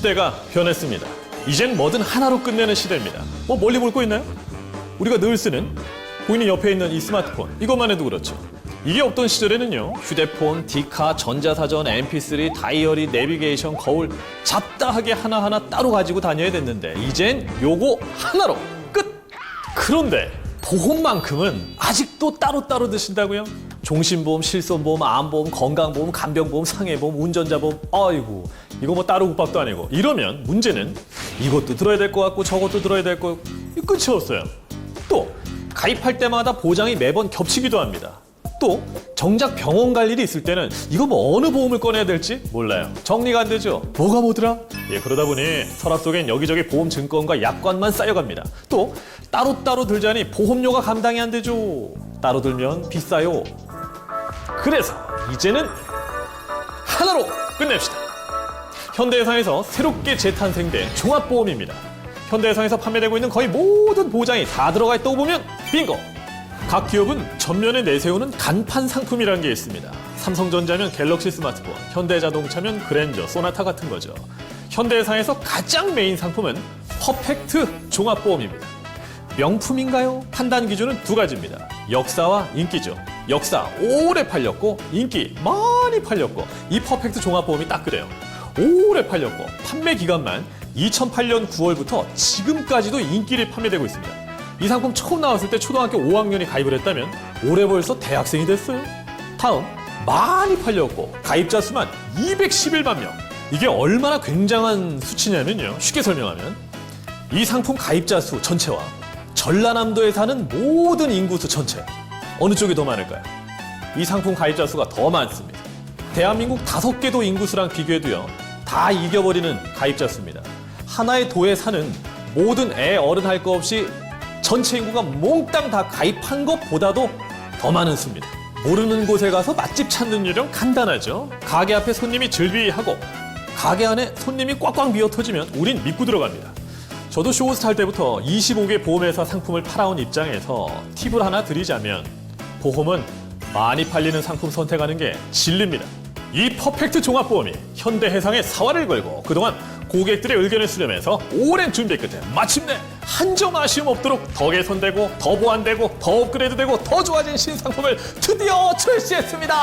시대가 변했습니다. 이젠 뭐든 하나로 끝내는 시대입니다. 뭐 멀리 볼 거 있나요? 우리가 늘 쓰는 보이는 옆에 있는 이 스마트폰 이것만 해도 그렇죠. 이게 없던 시절에는요 휴대폰, 디카, 전자사전, MP3, 다이어리, 내비게이션, 거울 잡다하게 하나하나 따로 가지고 다녀야 됐는데 이젠 요거 하나로 끝! 그런데 보험만큼은 아직도 따로따로 드신다고요? 종신보험, 실손보험, 암보험, 건강보험, 간병보험, 상해보험, 운전자보험 아이고 이거 뭐 따로 국밥도 아니고 이러면 문제는 이것도 들어야 될 것 같고 저것도 들어야 될 것 같고 이 끝이 없어요 또 가입할 때마다 보장이 매번 겹치기도 합니다 또 정작 병원 갈 일이 있을 때는 이거 뭐 어느 보험을 꺼내야 될지 몰라요. 정리가 안 되죠. 뭐가 뭐더라? 예, 그러다 보니 서랍 속엔 여기저기 보험 증권과 약관만 쌓여갑니다. 또 따로따로 들자니 보험료가 감당이 안 되죠. 따로 들면 비싸요. 그래서 이제는 하나로 끝냅시다. 현대해상에서 새롭게 재탄생된 종합보험입니다. 현대해상에서 판매되고 있는 거의 모든 보장이 다 들어가 있다고 보면 빙고! 각 기업은 전면에 내세우는 간판 상품이라는 게 있습니다. 삼성전자면 갤럭시 스마트폰, 현대자동차면 그랜저, 소나타 같은 거죠. 현대해상에서 가장 메인 상품은 퍼펙트 종합보험입니다. 명품인가요? 판단 기준은 두 가지입니다. 역사와 인기죠. 역사 오래 팔렸고 인기 많이 팔렸고 이 퍼펙트 종합보험이 딱 그래요. 오래 팔렸고 판매 기간만 2008년 9월부터 지금까지도 인기를 판매되고 있습니다. 이 상품 처음 나왔을 때 초등학교 5학년이 가입을 했다면 올해 벌써 대학생이 됐어요. 다음 많이 팔렸고 가입자 수만 211만 명. 이게 얼마나 굉장한 수치냐면요. 쉽게 설명하면 이 상품 가입자 수 전체와 전라남도에 사는 모든 인구수 전체 어느 쪽이 더 많을까요? 이 상품 가입자 수가 더 많습니다. 대한민국 다섯 개도 인구수랑 비교해도요 다 이겨버리는 가입자 수입니다. 하나의 도에 사는 모든 애 어른 할 거 없이 전체 인구가 몽땅 다 가입한 것보다도 더 많은 수입니다. 모르는 곳에 가서 맛집 찾는 요령 간단하죠. 가게 앞에 손님이 즐비하고 가게 안에 손님이 꽉꽉 미어 터지면 우린 믿고 들어갑니다. 저도 쇼호스트 할 때부터 25개 보험회사 상품을 팔아온 입장에서 팁을 하나 드리자면 보험은 많이 팔리는 상품 선택하는 게 진리입니다. 이 퍼펙트 종합보험이 현대해상의 사활을 걸고 그동안 고객들의 의견을 수렴해서 오랜 준비 끝에 마침내 한 점 아쉬움 없도록 더 개선되고 더 보완되고 더 업그레이드되고 더 좋아진 신상품을 드디어 출시했습니다.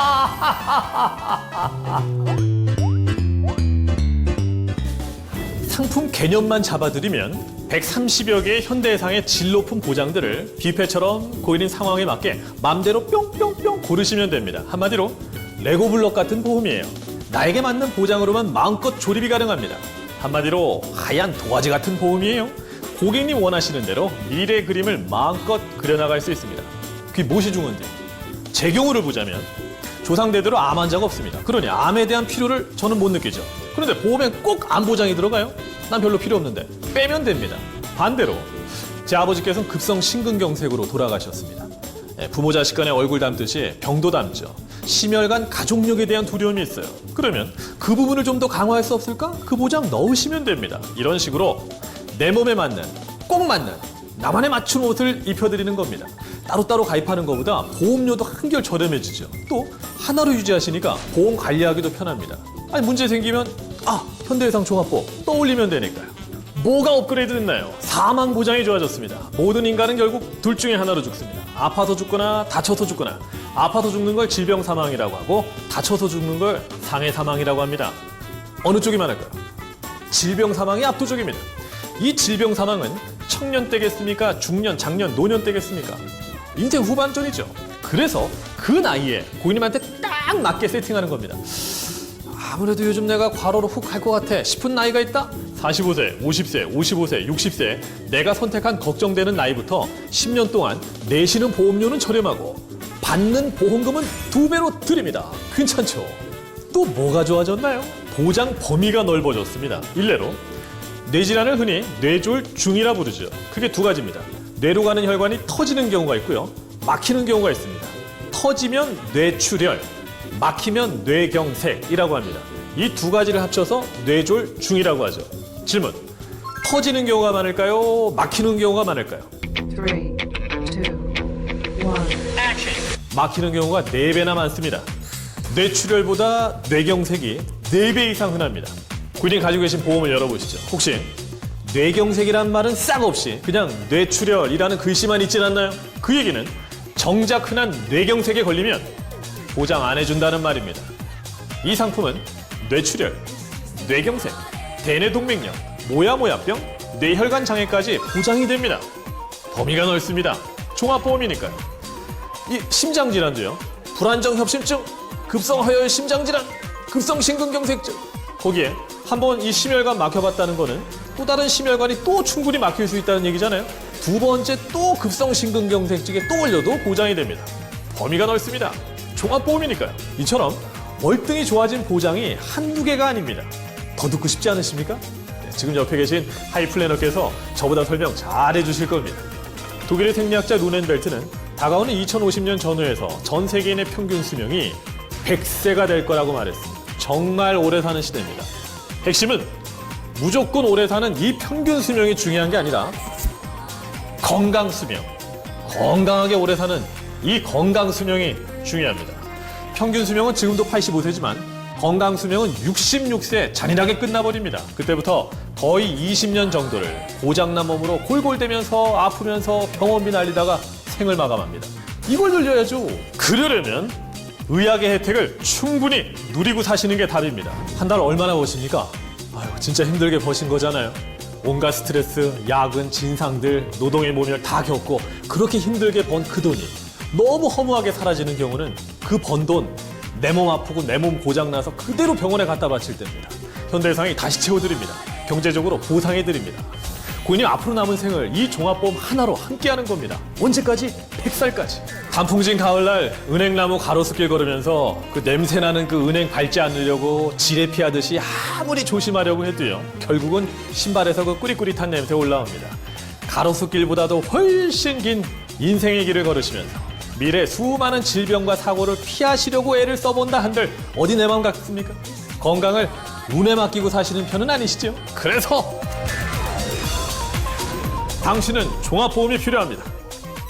상품 개념만 잡아드리면 130여 개의 현대해상의 질 높은 보장들을 뷔페처럼 고인인 상황에 맞게 맘대로 뿅뿅뿅 고르시면 됩니다. 한마디로 레고 블럭 같은 보험이에요. 나에게 맞는 보장으로만 마음껏 조립이 가능합니다. 한마디로 하얀 도화지 같은 보험이에요. 고객님 원하시는 대로 미래 그림을 마음껏 그려나갈 수 있습니다. 그게 무엇이 중요한지 제 경우를 보자면 조상대대로 암 환자가 없습니다. 그러니 암에 대한 필요를 저는 못 느끼죠. 그런데 보험엔 꼭암 보장이 들어가요? 난 별로 필요 없는데 빼면 됩니다. 반대로 제 아버지께서는 급성 심근경색으로 돌아가셨습니다. 예, 부모 자식 간의 얼굴 닮듯이 병도 닮죠. 심혈관 가족력에 대한 두려움이 있어요. 그러면 그 부분을 좀 더 강화할 수 없을까? 그 보장 넣으시면 됩니다. 이런 식으로 내 몸에 맞는 꼭 맞는 나만의 맞춤 옷을 입혀드리는 겁니다. 따로따로 가입하는 것보다 보험료도 한결 저렴해지죠. 또 하나로 유지하시니까 보험 관리하기도 편합니다. 아니 문제 생기면 아 현대해상 종합보험 떠올리면 되니까요. 뭐가 업그레이드 됐나요? 사망 보장이 좋아졌습니다. 모든 인간은 결국 둘 중에 하나로 죽습니다. 아파서 죽거나 다쳐서 죽거나 아파서 죽는 걸 질병 사망이라고 하고 다쳐서 죽는 걸 상해 사망이라고 합니다. 어느 쪽이 많을까요? 질병 사망이 압도적입니다. 이 질병 사망은 청년 때겠습니까? 중년, 장년, 노년 때겠습니까? 인생 후반전이죠. 그래서 그 나이에 고객님한테 딱 맞게 세팅하는 겁니다. 아무래도 요즘 내가 과로로 훅 갈 것 같아 싶은 나이가 있다? 45세, 50세, 55세, 60세 내가 선택한 걱정되는 나이부터 10년 동안 내시는 보험료는 저렴하고 받는 보험금은 두 배로 드립니다. 괜찮죠? 또 뭐가 좋아졌나요? 보장 범위가 넓어졌습니다. 일례로 뇌질환을 흔히 뇌졸 중이라 부르죠. 크게 두 가지입니다. 뇌로 가는 혈관이 터지는 경우가 있고요. 막히는 경우가 있습니다. 터지면 뇌출혈, 막히면 뇌경색이라고 합니다. 이 두 가지를 합쳐서 뇌졸중이라고 하죠. 질문. 터지는 경우가 많을까요? 막히는 경우가 많을까요? Three, two, one. 막히는 경우가 4배나 많습니다. 뇌출혈보다 뇌경색이 4배 이상 흔합니다. 고객님 가지고 계신 보험을 열어보시죠. 혹시 뇌경색이란 말은 싹 없이 그냥 뇌출혈이라는 글씨만 있진 않나요? 그 얘기는 정작 흔한 뇌경색에 걸리면 보장 안 해준다는 말입니다. 이 상품은 뇌출혈, 뇌경색, 대뇌 동맥염, 모야모야병, 뇌혈관 장애까지 보장이 됩니다. 범위가 넓습니다. 종합보험이니까요. 이 심장 질환도요. 불안정 협심증, 급성 허혈 심장 질환, 급성 심근경색증. 거기에 한번 이 심혈관 막혀봤다는 거는 또 다른 심혈관이 또 충분히 막힐 수 있다는 얘기잖아요. 두 번째 또 급성 심근경색증에 또 걸려도 보장이 됩니다. 범위가 넓습니다. 종합보험이니까요. 이처럼 월등히 좋아진 보장이 한두 개가 아닙니다. 더 듣고 싶지 않으십니까? 네, 지금 옆에 계신 하이플래너께서 저보다 설명 잘 해주실 겁니다. 독일의 생리학자 루넨벨트는 다가오는 2050년 전후에서 전 세계인의 평균 수명이 100세가 될 거라고 말했습니다. 정말 오래 사는 시대입니다. 핵심은 무조건 오래 사는 이 평균 수명이 중요한 게 아니라 건강 수명. 건강하게 오래 사는 이 건강 수명이 중요합니다. 평균 수명은 지금도 85세지만 건강 수명은 66세 잔인하게 끝나버립니다. 그때부터 거의 20년 정도를 고장난 몸으로 골골대면서 아프면서 병원비 날리다가 생을 마감합니다. 이걸 늘려야죠. 그러려면 의학의 혜택을 충분히 누리고 사시는 게 답입니다. 한 달 얼마나 버십니까? 아유, 진짜 힘들게 버신 거잖아요. 온갖 스트레스, 야근, 진상들, 노동의 모멸 다 겪고 그렇게 힘들게 번 그 돈이 너무 허무하게 사라지는 경우는 그 번 돈 내 몸 아프고 내 몸 고장나서 그대로 병원에 갖다 바칠 때입니다. 현대상이 다시 채워드립니다. 경제적으로 보상해드립니다. 고객님 앞으로 남은 생을 이 종합보험 하나로 함께하는 겁니다. 언제까지? 100살까지. 단풍진 가을날 은행나무 가로수길 걸으면서 그 냄새나는 그 은행 밟지 않으려고 지뢰 피하듯이 아무리 조심하려고 해도요. 결국은 신발에서 그 꾸릿꾸릿한 냄새 올라옵니다. 가로수길보다도 훨씬 긴 인생의 길을 걸으시면서 미래 수많은 질병과 사고를 피하시려고 애를 써본다 한들 어디 내 마음 같습니까? 건강을 운에 맡기고 사시는 편은 아니시죠? 그래서 당신은 종합보험이 필요합니다.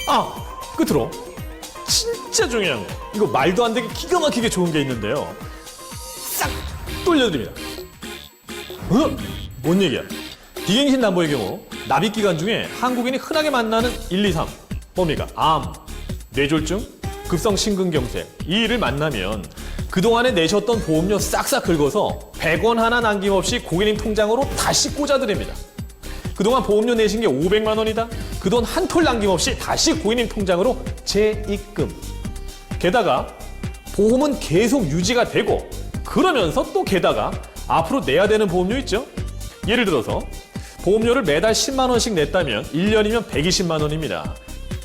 아, 끝으로 진짜 중요한 거. 이거 말도 안 되게 기가 막히게 좋은 게 있는데요. 싹 돌려드립니다. 어? 뭔 얘기야? 비갱신 담보의 경우 납입 기간 중에 한국인이 흔하게 만나는 1, 2, 3 뭡니까? 암, 뇌졸중, 급성 심근경색 이 일을 만나면 그동안에 내셨던 보험료 싹싹 긁어서 100원 하나 남김없이 고객님 통장으로 다시 꽂아드립니다. 그동안 보험료 내신 게 500만 원이다? 그 돈 한 톨 남김없이 다시 고객님 통장으로 재입금. 게다가 보험은 계속 유지가 되고 그러면서 또 게다가 앞으로 내야 되는 보험료 있죠? 예를 들어서 보험료를 매달 10만 원씩 냈다면 1년이면 120만 원입니다.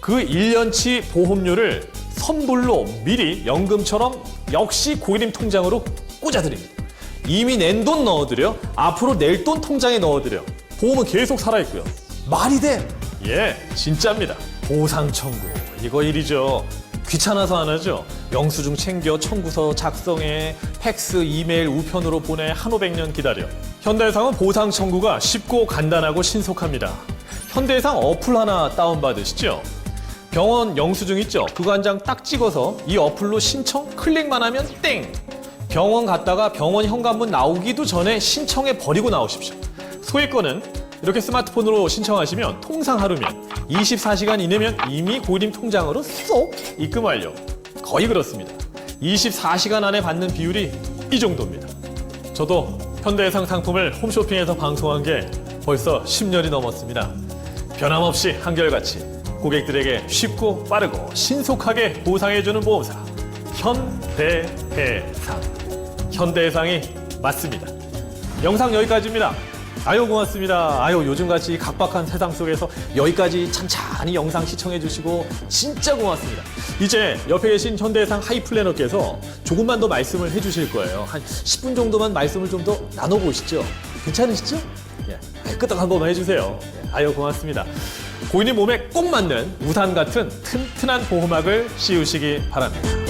그 1년치 보험료를 선불로 미리 연금처럼 역시 고객님 통장으로 꽂아드립니다. 이미 낸 돈 넣어드려 앞으로 낼 돈 통장에 넣어드려 보험은 계속 살아있고요. 말이 돼? 예, 진짜입니다. 보상 청구 이거 일이죠. 귀찮아서 안 하죠. 영수증 챙겨 청구서 작성해 팩스, 이메일, 우편으로 보내 한 오백 년 기다려. 현대해상은 보상 청구가 쉽고 간단하고 신속합니다. 현대해상 어플 하나 다운받으시죠? 병원 영수증 있죠? 그거 한 장 딱 찍어서 이 어플로 신청 클릭만 하면 땡! 병원 갔다가 병원 현관문 나오기도 전에 신청해 버리고 나오십시오. 소액권은 이렇게 스마트폰으로 신청하시면 통상 하루면 24시간 이내면 이미 고림 통장으로 쏙 입금 완료. 거의 그렇습니다. 24시간 안에 받는 비율이 이 정도입니다. 저도 현대해상 상품을 홈쇼핑에서 방송한 게 벌써 10년이 넘었습니다. 변함없이 한결같이 고객들에게 쉽고 빠르고 신속하게 보상해주는 보험사 현대해상 현대해상이 맞습니다. 영상 여기까지입니다. 아유 고맙습니다. 아유 요즘같이 각박한 세상 속에서 여기까지 찬찬히 영상 시청해주시고 진짜 고맙습니다. 이제 옆에 계신 현대해상 하이플래너께서 조금만 더 말씀을 해주실 거예요. 한 10분 정도만 말씀을 좀 더 나눠보시죠. 괜찮으시죠? 예, 끄떡 한 번만 해주세요. 예, 아유 고맙습니다. 고객님 몸에 꼭 맞는 우산 같은 튼튼한 보호막을 씌우시기 바랍니다.